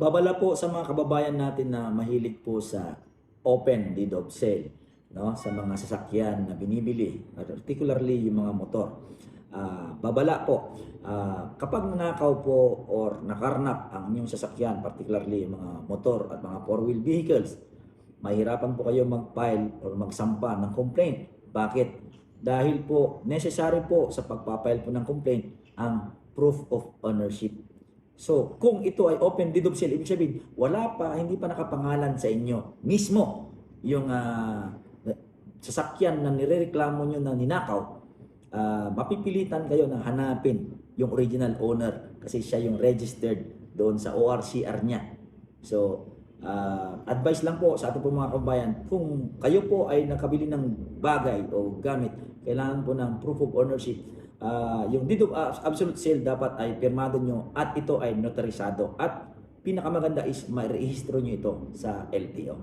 babala po sa mga kababayan natin na mahilig po sa open deed of sale no? Sa mga sasakyan na binibili particularly yung mga motor. Ah, babala po. Ah, kapag nanakaw po or nakarnap ang inyong sasakyan particularly yung mga motor at mga four wheel vehicles mahirapan po kayo mag-file or magsampa ng complaint. Bakit? Dahil po necessary po sa pagpapile po ng complaint ang proof of ownership So, kung ito ay open deed of sale, ibig sabihin, wala pa, hindi pa nakapangalan sa inyo mismo yung ah, sasakyan na nirereklamo nyo na ninakaw, ah, mapipilitan kayo na hanapin yung original owner kasi siya yung registered doon sa ORCR niya. So, ah, advice lang po sa ating mga kabayan, kung kayo po ay nakabili ng bagay o gamit, kailangan po ng proof of ownership. Ah, yung deed of absolute sale dapat ay pirmado nyo at ito ay notarisado. At pinakamaganda is ma-rehistro nyo ito sa LTO.